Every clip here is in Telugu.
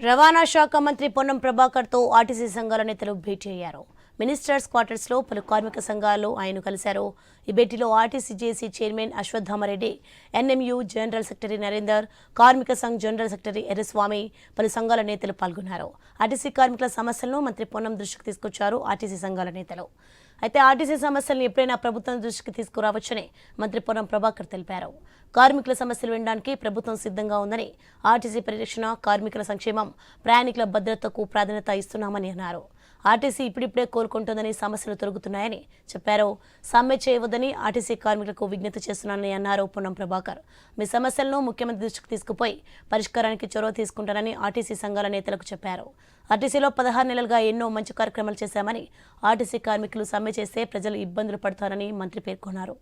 రవాణా శాఖ మంత్రి పొన్నం ప్రభాకర్తో ఆర్టీసీ సంఘాల నేతలు భేటీ అయ్యారు. మినిస్టర్స్ క్వార్టర్స్లో పలు కార్మిక సంఘాలు ఆయన కలిశారు. ఈ భేటీలో RTC JC chairman Ashwathama Reddy NMU general secretary Narender కార్మిక సంఘ్ జనరల్ సెక్రటరీ ఎర్రస్వామి పలు సంఘాల నేతలు పాల్గొన్నారు. ఆర్టీసీ కార్మికుల సమస్యలను మంత్రి పొన్నం దృష్టికి తీసుకొచ్చారు ఆర్టీసీ సంఘాల నేతలు. అయితే ఆర్టీసీ సమస్యలను ఎప్పుడైనా ప్రభుత్వం దృష్టికి తీసుకురావచ్చని మంత్రి పొన్నం ప్రభాకర్ తెలిపారు. కార్మికుల సమస్యలు వినడానికి ప్రభుత్వం సిద్ధంగా ఉందని ఆర్టీసీ పరిరక్షణ కార్మికుల సంక్షేమం ప్రయాణికుల భద్రతకు ప్రాధాన్యత ఇస్తున్నామని అన్నారు. ఆర్టీసీ ఇప్పుడిప్పుడే కోలుకుంటోందని సమస్యలు తొలగుతున్నాయని చెప్పారు. సమ్మె చేయవద్దని ఆర్టీసీ కార్మికులకు విజ్ఞప్తి చేస్తున్నానని అన్నారు పొన్నం ప్రభాకర్. మీ సమస్యలను ముఖ్యమంత్రి దృష్టికి తీసుకుపోయి పరిష్కారానికి చొరవ తీసుకుంటానని ఆర్టీసీ సంఘాల నేతలకు చెప్పారు. ఆర్టీసీలో పదహారు నెలలుగా ఎన్నో మంచి కార్యక్రమాలు చేశామని ఆర్టీసీ కార్మికులు సమ్మె చేస్తే ప్రజలు ఇబ్బందులు పడతారని మంత్రి పేర్కొన్నారు.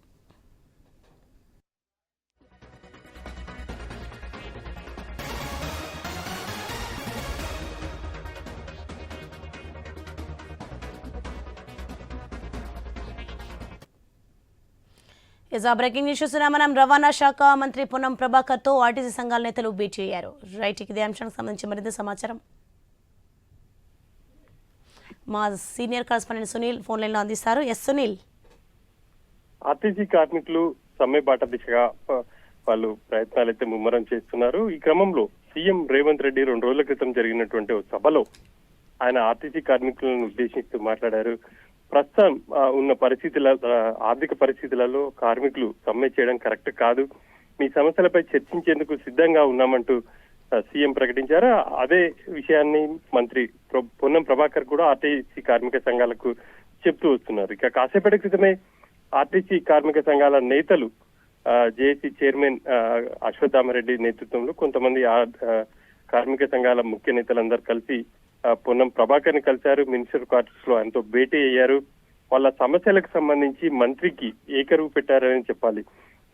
ఇక బ్రేకింగ్ న్యూస్ చూస్తున్నాం మనం రవాణా శాఖ మంత్రి పొన్నం ప్రభాకర్తో ఆర్టీసీ సంఘాల నేతలు భేటీ అయ్యారు రైట్ ఇదే అంశానికి సంబంధించి మరింత సమాచారం. మా సీనియర్ కరస్పాండెంట్ సునీల్ ఫోన్ లైన్లో అందిస్తారు. ఎస్ సునీల్. ఆర్టీసీ కార్మికులు సమ్మె బాట దిశగా వాళ్ళు ప్రయత్నాలు అయితే ముమ్మరం చేస్తున్నారు. ఈ క్రమంలో సీఎం రేవంత్ రెడ్డి రెండు రోజుల క్రితం జరిగినటువంటి సభలో ఆయన ఆర్టీసీ కార్మికులను ఉద్దేశిస్తూ మాట్లాడారు. ప్రస్తుతం ఉన్న పరిస్థితుల ఆర్థిక పరిస్థితులలో కార్మికులు సమ్మె చేయడం కరెక్ట్ కాదు. మీ సమస్యలపై చర్చించేందుకు సిద్ధంగా ఉన్నామంటూ సీఎం ప్రకటించారు. అదే విషయాన్ని మంత్రి పొన్నం ప్రభాకర్ కూడా ఆర్టీసీ కార్మిక సంఘాలకు చెప్తూ వస్తున్నారు. ఇక కాసేపటి క్రితమే ఆర్టీసీ కార్మిక సంఘాల నేతలు జేఏసీ చైర్మన్ ఆ, అశ్వత్థామరెడ్డి నేతృత్వంలో కొంతమంది ఆ- కార్మిక సంఘాల ముఖ్య నేతలందరూ కలిసి పొన్నం ప్రభాకర్ని కలిశారు మినిస్టర్ క్వార్టర్స్లో ఆయనతో భేటీ అయ్యారు. వాళ్ళ సమస్యలకు సంబంధించి మంత్రికి ఏకరువు పెట్టారని చెప్పాలి.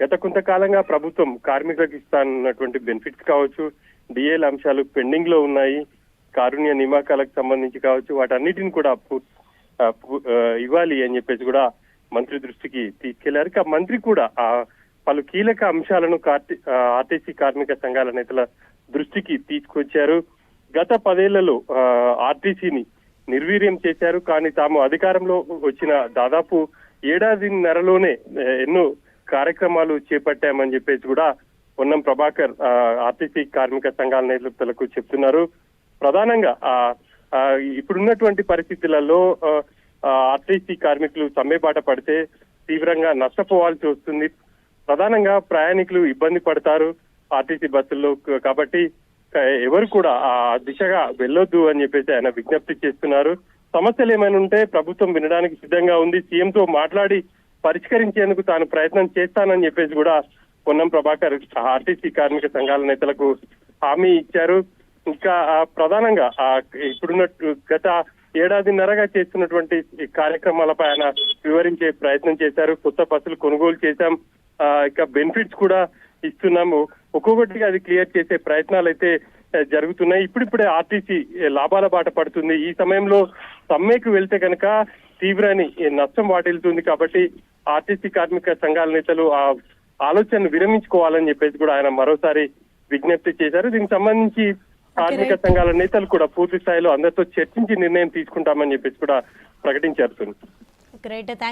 గత కొంతకాలంగా ప్రభుత్వం కార్మికులకు ఇస్తానన్నటువంటి బెనిఫిట్స్ కావచ్చు డిఏల అంశాలు పెండింగ్లో ఉన్నాయి కారుణ్య నియామకాలకు సంబంధించి కావచ్చు వాటన్నిటిని కూడా పూ- ఇవ్వాలి అని చెప్పేసి కూడా మంత్రి దృష్టికి తీసుకెళ్ళారు. ఇక మంత్రి కూడా ఆ పలు కీలక అంశాలను కార్టీ ఆర్టీసీ కార్మిక సంఘాల నేతల దృష్టికి తీసుకొచ్చారు. గత పదేళ్ళలో ఆ, ఆర్టీసీని నిర్వీర్యం చేశారు. కానీ తాము అధికారంలో వచ్చిన దాదాపు ఏడాదిన్నరలోనే ఎన్నో కార్యక్రమాలు చేపట్టామని చెప్పేసి కూడా పొన్నం ప్రభాకర్ ఆ, ఆర్టీసీ కార్మిక సంఘాల నేతలకు చెప్తున్నారు. ప్రధానంగా ఆ, ఆ, ఇప్పుడున్నటువంటి పరిస్థితులలో ఆ, ఆర్టీసీ కార్మికులు సమ్మెబాట పడితే తీవ్రంగా నష్టపోవాల్సి వస్తుంది. ప్రధానంగా ప్రయాణికులు ఇబ్బంది పడతారు ఆర్టీసీ బస్సుల్లో. కాబట్టి ఎవరు కూడా ఆ దిశగా వెళ్ళొద్దు అని చెప్పేసి ఆయన విజ్ఞప్తి చేస్తున్నారు. సమస్యలు ఏమైనా ఉంటే ప్రభుత్వం వినడానికి సిద్ధంగా ఉంది. సీఎంతో మాట్లాడి పరిష్కరించేందుకు తాను ప్రయత్నం చేస్తానని చెప్పేసి కూడా పొన్నం ప్రభాకర్ ఆర్టీసీ కార్మిక సంఘాల నేతలకు హామీ ఇచ్చారు. ఇంకా ప్రధానంగా ఆ, ఇప్పుడున్న గత ఏడాదిన్నరగా చేస్తున్నటువంటి కార్యక్రమాలపై ఆయన వివరించే ప్రయత్నం చేశారు. కొత్త బస్సులు కొనుగోలు చేశాం. ఆ, ఇక బెనిఫిట్స్ కూడా ఇస్తున్నాము. ఒక్కొక్కటిగా అది క్లియర్ చేసే ప్రయత్నాలు అయితే జరుగుతున్నాయి. ఇప్పుడిప్పుడే ఆర్టీసీ లాభాల బాట పడుతుంది. ఈ సమయంలో సమ్మెకు వెళ్తే కనుక తీవ్రని నష్టం వాటిల్లుతుంది కాబట్టి ఆర్టీసీ కార్మిక సంఘాల నేతలు ఆ ఆలోచనను విరమించుకోవాలని చెప్పేసి కూడా ఆయన మరోసారి విజ్ఞప్తి చేశారు. దీనికి సంబంధించి కార్మిక సంఘాల నేతలు కూడా పూర్తి స్థాయిలో అందరితో చర్చించి నిర్ణయం తీసుకుంటామని చెప్పేసి కూడా ప్రకటించారు.